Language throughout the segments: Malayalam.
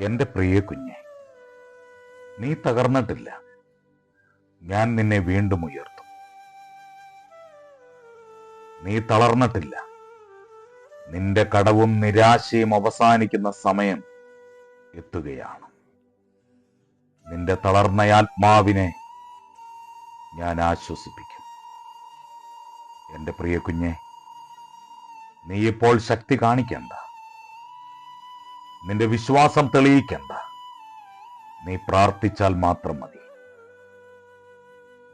എന്റെ പ്രിയ കുഞ്ഞെ നീ തകർന്നിട്ടില്ല. ഞാൻ നിന്നെ വീണ്ടും ഉയർത്തും. നീ തളർന്നിട്ടില്ല. നിന്റെ കടവും നിരാശയും അവസാനിക്കുന്ന സമയം എത്തുകയാണ്. നിന്റെ തളർന്ന ആത്മാവിനെ ഞാൻ ആശ്വസിപ്പിക്കും. എന്റെ പ്രിയ കുഞ്ഞെ നീ ഇപ്പോൾ ശക്തി കാണിക്കണ്ട. നിന്റെ വിശ്വാസം തെളിയിക്കണ്ട. നീ പ്രാർത്ഥിച്ചാൽ മാത്രം മതി.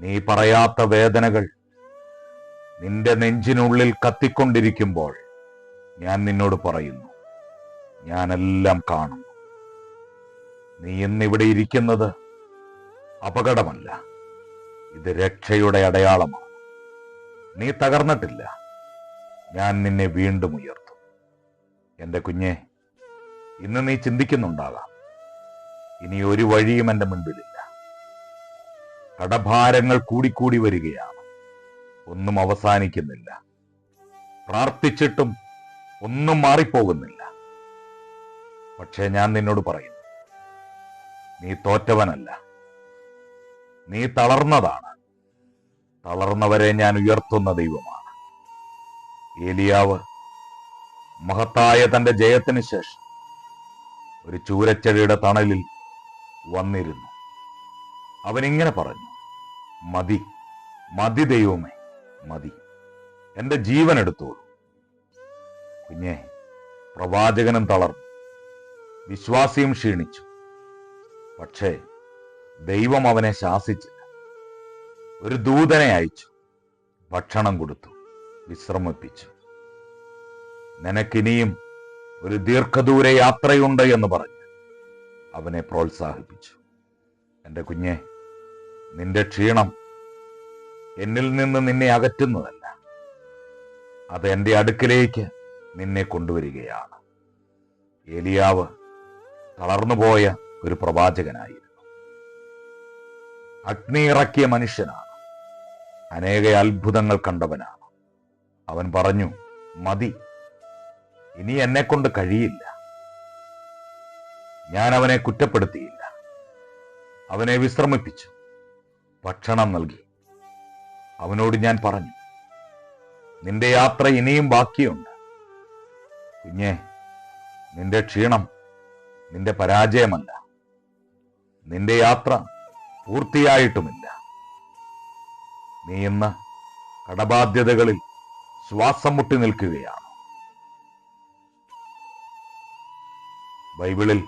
നീ പറയാത്ത വേദനകൾ നിന്റെ നെഞ്ചിനുള്ളിൽ കത്തിക്കൊണ്ടിരിക്കുമ്പോൾ ഞാൻ നിന്നോട് പറയുന്നു. ഞാനെല്ലാം കാണും നീ ഇന്നിവിടെ ഇരിക്കുന്നത് അപകടമല്ല. ഇത് രക്ഷയുടെ അടയാളമാണ്. നീ തകർന്നിട്ടില്ല. ഞാൻ നിന്നെ വീണ്ടും ഉയർത്തും. എന്റെ കുഞ്ഞെ ഇന്ന് നീ ചിന്തിക്കുന്നുണ്ടാകാം. ഇനി ഒരു വഴിയും എന്റെ മുൻപിലില്ല. കടഭാരങ്ങൾ കൂടിക്കൂടി വരികയാണ്. ഒന്നും അവസാനിക്കുന്നില്ല. പ്രാർത്ഥിച്ചിട്ടും ഒന്നും മാറിപ്പോകുന്നില്ല. പക്ഷേ ഞാൻ നിന്നോട് പറയുന്നു നീ തോറ്റവനല്ല. നീ തളർന്നതാണ്. തളർന്നവരെ ഞാൻ ഉയർത്തുന്ന ദൈവമാണ്. ഏലിയാവ് മഹത്തായ തന്റെ ജയത്തിന് ശേഷം ഒരു ചൂരച്ചെടിയുടെ തണലിൽ വന്നിരുന്നു. അവൻ ഇങ്ങനെ പറഞ്ഞു മതി മതി ദൈവമേ മതി. എന്റെ ജീവൻ എടുത്തോളൂ. കുഞ്ഞെ പ്രവാചകനും തളർന്നു. വിശ്വാസിയും ക്ഷീണിച്ചു. പക്ഷേ ദൈവം അവനെ ശാസിച്ചില്ല. ഒരു ദൂതനെ അയച്ചു ഭക്ഷണം കൊടുത്തു വിശ്രമിപ്പിച്ചു. നിനക്കിനിയും ഒരു ദീർഘദൂര യാത്രയുണ്ട് എന്ന് പറഞ്ഞ് അവനെ പ്രോത്സാഹിപ്പിച്ചു. എന്റെ കുഞ്ഞെ നിന്റെ ക്ഷീണം എന്നിൽ നിന്ന് നിന്നെ അകറ്റുന്നതല്ല. അത് എന്റെ അടുക്കിലേക്ക് നിന്നെ കൊണ്ടുവരികയാണ്. ഏലിയാവ് തളർന്നുപോയ ഒരു പ്രവാചകനായിരുന്നു. അഗ്നി ഇറക്കിയ മനുഷ്യനാണ്. അനേക അത്ഭുതങ്ങൾ കണ്ടവനാണ്. അവൻ പറഞ്ഞു മതി ഇനി എന്നെ കൊണ്ട് കഴിയില്ല. ഞാൻ അവനെ കുറ്റപ്പെടുത്തിയില്ല. അവനെ വിശ്രമിപ്പിച്ചു. ഭക്ഷണം നൽകി. അവനോട് ഞാൻ പറഞ്ഞു നിന്റെ യാത്ര ഇനിയും ബാക്കിയുണ്ട്. കുഞ്ഞെ നിന്റെ ക്ഷീണം നിന്റെ പരാജയമല്ല. നിന്റെ യാത്ര പൂർത്തിയായിട്ടുമില്ല. നീ ഇന്ന് കടബാധ്യതകളിൽ ശ്വാസം മുട്ടി നിൽക്കുകയാണ്. ബൈബിളിൽ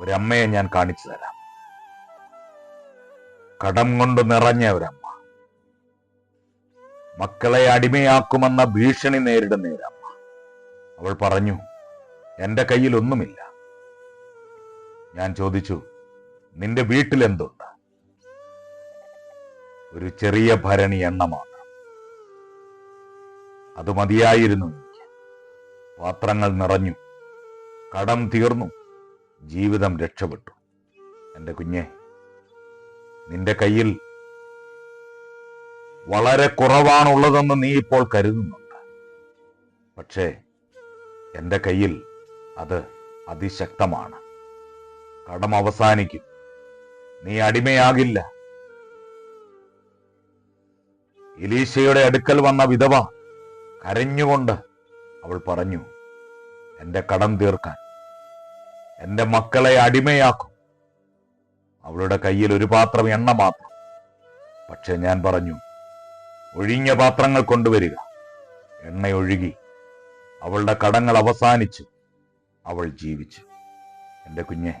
ഒരമ്മയെ ഞാൻ കാണിച്ചു തരാം. കടം കൊണ്ട് നിറഞ്ഞ ഒരമ്മ. മക്കളെ അടിമയാക്കുമെന്ന ഭീഷണി നേരിടുന്ന ഒരമ്മ. അവൾ പറഞ്ഞു എന്റെ കയ്യിൽ ഒന്നുമില്ല. ഞാൻ ചോദിച്ചു നിന്റെ വീട്ടിൽ എന്തുണ്ട്? ഒരു ചെറിയ ഭരണി എണ്ണമാണ്. അത് മതിയായിരുന്നു. പാത്രങ്ങൾ നിറഞ്ഞു. കടം തീർന്നു. ജീവിതം രക്ഷപ്പെട്ടു. എന്റെ കുഞ്ഞെ നിന്റെ കയ്യിൽ വളരെ കുറവാണുള്ളതെന്ന് നീ ഇപ്പോൾ കരുതുന്നുണ്ട്. പക്ഷേ എന്റെ കയ്യിൽ അത് അതിശക്തമാണ്. കടം അവസാനിക്കും. നീ അടിമയാകില്ല. എലീശയുടെ അടുക്കൽ വന്ന വിധവ കരഞ്ഞുകൊണ്ട് അവൾ പറഞ്ഞു എന്റെ കടം തീർക്കാൻ എന്റെ മക്കളെ അടിമയാക്കും. അവളുടെ കയ്യിൽ ഒരു പാത്രം എണ്ണ മാത്രം. പക്ഷെ ഞാൻ പറഞ്ഞു ഒഴിഞ്ഞ പാത്രങ്ങൾ കൊണ്ടുവരിക. എണ്ണയൊഴുകി അവളുടെ കടങ്ങൾ അവസാനിച്ച്. അവൾ ജീവിച്ചു. എന്റെ കുഞ്ഞെ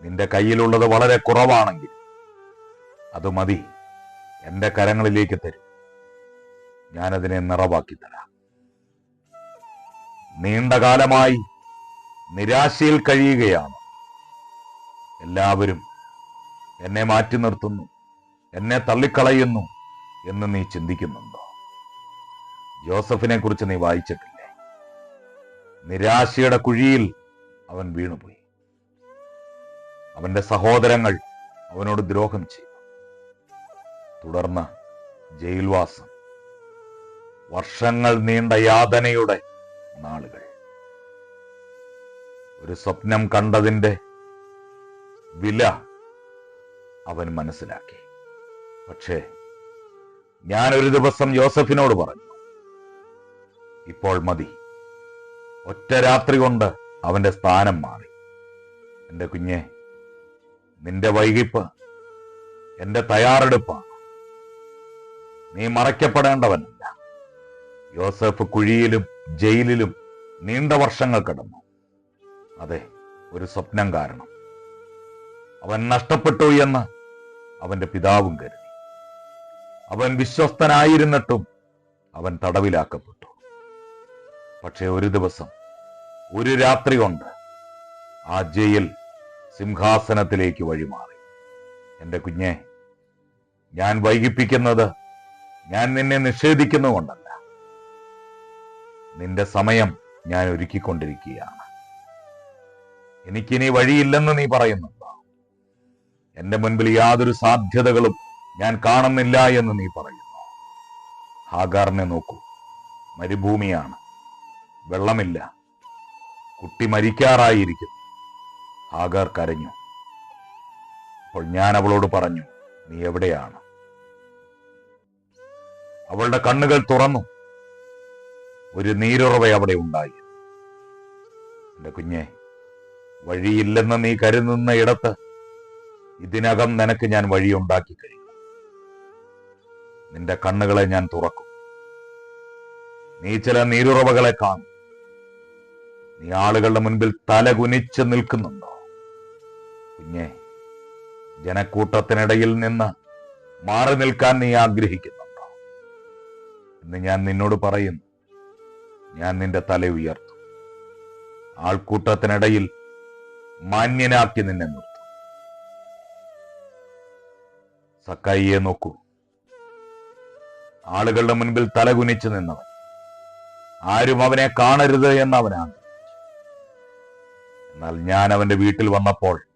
നിന്റെ കയ്യിലുള്ളത് വളരെ കുറവാണെങ്കിൽ അത് മതി എന്റെ കരങ്ങളിലേക്ക് തരും. ഞാനതിനെ നിറവാക്കി തരാം. നീണ്ടകാലമായി നിരാശയിൽ കഴിയുകയാണ്. എല്ലാവരും എന്നെ മാറ്റി നിർത്തുന്നു എന്നെ തള്ളിക്കളയുന്നു എന്ന് നീ ചിന്തിക്കുന്നുണ്ടോ? ജോസഫിനെ കുറിച്ച് നീ വായിച്ചിട്ടില്ലേ? നിരാശയുടെ കുഴിയിൽ അവൻ വീണുപോയി. അവന്റെ സഹോദരങ്ങൾ അവനോട് ദ്രോഹം ചെയ്തു. തുടർന്ന് ജയിൽവാസം. വർഷങ്ങൾ നീണ്ട യാതനയുടെ നാളുകൾ. ഒരു സ്വപ്നം കണ്ടതിന്റെ വില അവൻ മനസ്സിലാക്കി. പക്ഷേ ഞാൻ ഒരു ദിവസം ജോസഫിനോട് പറഞ്ഞു ഇപ്പോൾ മതി. ഒറ്റ രാത്രി കൊണ്ട് അവന്റെ സ്ഥാനം മാറി. എന്റെ കുഞ്ഞെ നിന്റെ വൈകിപ്പ് എന്റെ തയ്യാറെടുപ്പാണ്. നീ മറയ്ക്കപ്പെടേണ്ടവനല്ല യോസഫ് കുഴിയിലും ജയിലിലും നീണ്ട വർഷങ്ങൾ കിടന്നു. അതെ ഒരു സ്വപ്നം കാരണം. അവൻ നഷ്ടപ്പെട്ടു എന്ന് അവന്റെ പിതാവും കരുതി. അവൻ വിശ്വസ്തനായിരുന്നിട്ടും അവൻ തടവിലാക്കപ്പെട്ടു. പക്ഷേ ഒരു ദിവസം ഒരു രാത്രി കൊണ്ട് ആ ജയിൽ സിംഹാസനത്തിലേക്ക് വഴിമാറി. എന്റെ കുഞ്ഞെ ഞാൻ വൈകിപ്പിക്കുന്നത് ഞാൻ നിന്നെ നിഷേധിക്കുന്നുകൊണ്ടല്ല. നിന്റെ സമയം ഞാൻ ഒരുക്കിക്കൊണ്ടിരിക്കുകയാണ് എനിക്കിനി വഴിയില്ലെന്ന് നീ പറയുന്നുണ്ടോ? എന്റെ മുൻപിൽ യാതൊരു സാധ്യതകളും ഞാൻ കാണുന്നില്ല എന്ന് നീ പറയുന്നു. ഹാഗാറിനെ നോക്കൂ. മരുഭൂമിയാണ്. വെള്ളമില്ല. കുട്ടി മരിക്കാറായിരിക്കുന്നു. ഹാഗാർ കരഞ്ഞു. അപ്പോൾ ഞാൻ അവളോട് പറഞ്ഞു നീ എവിടെയാണ്? അവളുടെ കണ്ണുകൾ തുറന്നു. ഒരു നീരുറവ അവിടെ ഉണ്ടായി. എന്റെ കുഞ്ഞെ വഴിയില്ലെന്ന് നീ കരുതുന്ന ഇടത്ത് ഇതിനകം നിനക്ക് ഞാൻ വഴിയുണ്ടാക്കി കഴിഞ്ഞു. നിന്റെ കണ്ണുകളെ ഞാൻ തുറക്കും. നീ ചില നീരുറവകളെ കാണും. നീ ആളുകളുടെ മുൻപിൽ തലകുനിച്ച് നിൽക്കുന്നുണ്ടോ? കുഞ്ഞെ ജനക്കൂട്ടത്തിനിടയിൽ നിന്ന് മാറി നിൽക്കാൻ നീ ആഗ്രഹിക്കുന്നുണ്ടോ? എന്ന് ഞാൻ നിന്നോട് പറയുന്നു. ഞാൻ നിന്റെ തല ഉയർത്തും. ആൾക്കൂട്ടത്തിനിടയിൽ മാന്യനാക്കി നിന്നെ നിർത്തും. സക്കായിയെ നോക്കൂ. ആളുകളുടെ മുൻപിൽ തലകുനിച്ചു നിന്നവൻ. ആരും അവനെ കാണരുത് എന്ന് അവൻ എന്നാൽ ഞാൻ അവന്റെ വീട്ടിൽ വന്നപ്പോൾ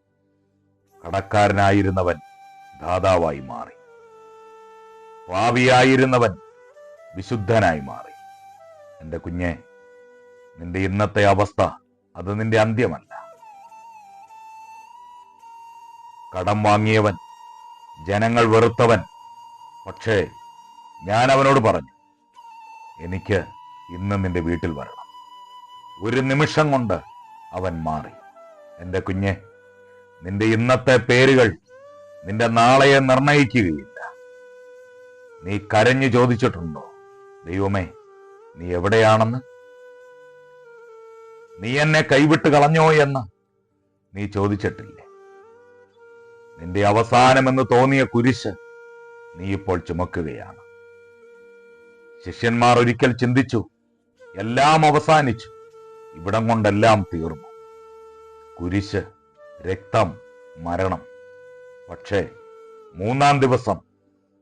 കടക്കാരനായിരുന്നവൻ ദാതാവായി മാറി. പാവിയായിരുന്നവൻ വിശുദ്ധനായി മാറി. എന്റെ കുഞ്ഞെ നിന്റെ ഇന്നത്തെ അവസ്ഥ അത് നിന്റെ അന്ത്യമല്ല. കടം വാങ്ങിയവൻ ജനങ്ങൾ വെറുത്തവൻ പക്ഷേ ഞാൻ അവനോട് പറഞ്ഞു എനിക്ക് ഇന്നും നിന്റെ വീട്ടിൽ വരണം. ഒരു നിമിഷം കൊണ്ട് അവൻ മാറി. എന്റെ കുഞ്ഞെ നിന്റെ ഇന്നത്തെ പേരുകൾ നിന്റെ നാളെയെ നിർണയിക്കുകയില്ല. നീ കരഞ്ഞു ചോദിച്ചിട്ടുണ്ടോ? ദൈവമേ നീ എവിടെയാണെന്ന്? നീ എന്നെ കൈവിട്ട് കളഞ്ഞോ എന്ന് നീ ചോദിച്ചിട്ടില്ലേ? നിന്റെ അവസാനമെന്ന് തോന്നിയ കുരിശ് നീ ഇപ്പോൾ ചുമക്കുകയാണ്. ശിഷ്യന്മാർ ഒരിക്കൽ ചിന്തിച്ചു എല്ലാം അവസാനിച്ചു ഇവിടം കൊണ്ടെല്ലാം തീർന്നു. കുരിശ് രക്തം മരണം. പക്ഷേ മൂന്നാം ദിവസം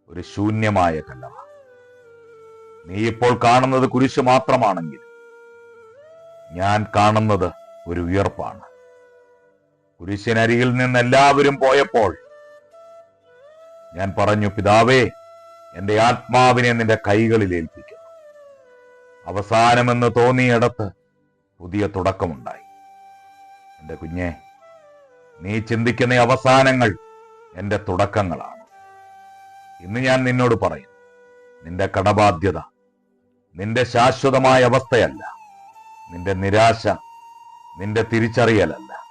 ഒരു ശൂന്യമായ കല്ലറ നീ ഇപ്പോൾ കാണുന്നത് കുരിശ് മാത്രമാണെങ്കിൽ ഞാൻ കാണുന്നത് ഒരു ഉയർപ്പാണ്. കുരിശിനരികിൽ നിന്ന് എല്ലാവരും പോയപ്പോൾ ഞാൻ പറഞ്ഞു പിതാവേ എന്റെ ആത്മാവിനെ നിന്റെ കൈകളിൽ ഏൽപ്പിക്കുന്നു. അവസാനമെന്ന് തോന്നിയിടത്ത് പുതിയ തുടക്കമുണ്ടായി. എന്റെ കുഞ്ഞെ നീ ചിന്തിക്കുന്ന അവസാനങ്ങൾ എന്റെ തുടക്കങ്ങളാണ്. ഇന്ന് ഞാൻ നിന്നോട് പറയും നിന്റെ കടബാധ്യത നിന്റെ ശാശ്വതമായ അവസ്ഥയല്ല. നിന്റെ നിരാശ നിന്റെ തിരിച്ചറിയലല്ല.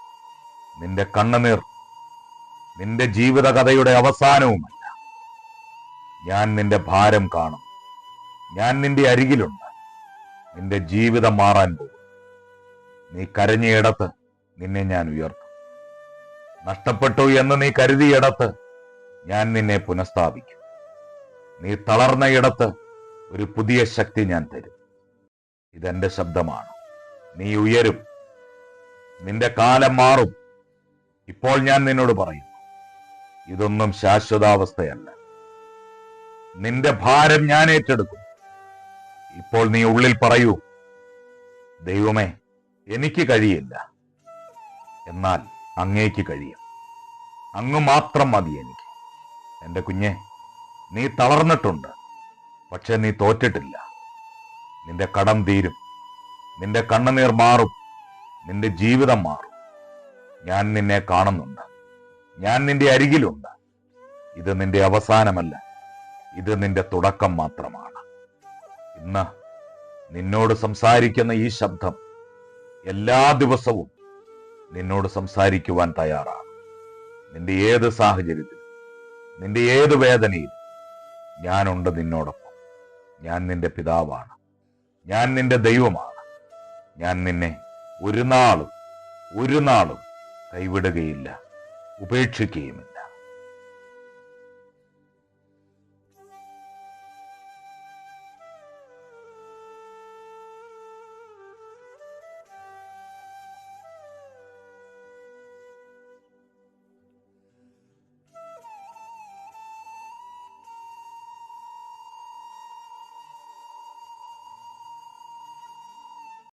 നിന്റെ കണ്ണുനീർ നിന്റെ ജീവിതകഥയുടെ അവസാനവുമല്ല. ഞാൻ നിന്റെ ഭാരം കാണും. ഞാൻ നിന്റെ അരികിലുണ്ട്. നിന്റെ ജീവിതം മാറാൻ പോകും. നീ കരഞ്ഞയിടത്ത് നിന്നെ ഞാൻ ഉയർത്തും. നഷ്ടപ്പെട്ടു എന്ന് നീ കരുതിയിടത്ത് ഞാൻ നിന്നെ പുനഃസ്ഥാപിക്കും. നീ തളർന്ന ഇടത്ത് ഒരു പുതിയ ശക്തി ഞാൻ തരും. ഇതെന്റെ ശബ്ദമാണ്. നീ ഉയരും. നിന്റെ കാലം മാറും. ഇപ്പോൾ ഞാൻ നിന്നോട് പറയുന്നു ഇതൊന്നും ശാശ്വതാവസ്ഥയല്ല. നിന്റെ ഭാരം ഞാൻ ഏറ്റെടുക്കും. ഇപ്പോൾ നീ ഉള്ളിൽ പറയൂ ദൈവമേ എനിക്ക് കഴിയില്ല. എന്നാൽ അങ്ങേക്ക് കഴിയും. അങ്ങ് മാത്രം മതി എനിക്ക്. എന്റെ കുഞ്ഞെ നീ തളർന്നിട്ടുണ്ട്. പക്ഷെ നീ തോറ്റിട്ടില്ല. നിന്റെ കടം തീരും. നിന്റെ കണ്ണുനീർ മാറും. നിന്റെ ജീവിതം മാറും. ഞാൻ നിന്നെ കാണുന്നുണ്ട്. ഞാൻ നിന്റെ അരികിലുണ്ട്. ഇത് നിന്റെ അവസാനമല്ല. ഇത് നിന്റെ തുടക്കം മാത്രമാണ്. ഇന്ന് നിന്നോട് സംസാരിക്കുന്ന ഈ ശബ്ദം എല്ലാ ദിവസവും നിന്നോട് സംസാരിക്കുവാൻ തയ്യാറാണ്. നിന്റെ ഏത് സാഹചര്യത്തിൽ നിന്റെ ഏത് വേദനയിൽ ഞാനുണ്ട് നിന്നോടൊപ്പം. ഞാൻ നിന്റെ പിതാവാണ്. ഞാൻ നിന്റെ ദൈവമാണ്. ഞാൻ നിന്നെ ഒരു നാളും ഒരു നാളും കൈവിടുകയില്ല. ഉപേക്ഷിക്കുകയുമില്ല.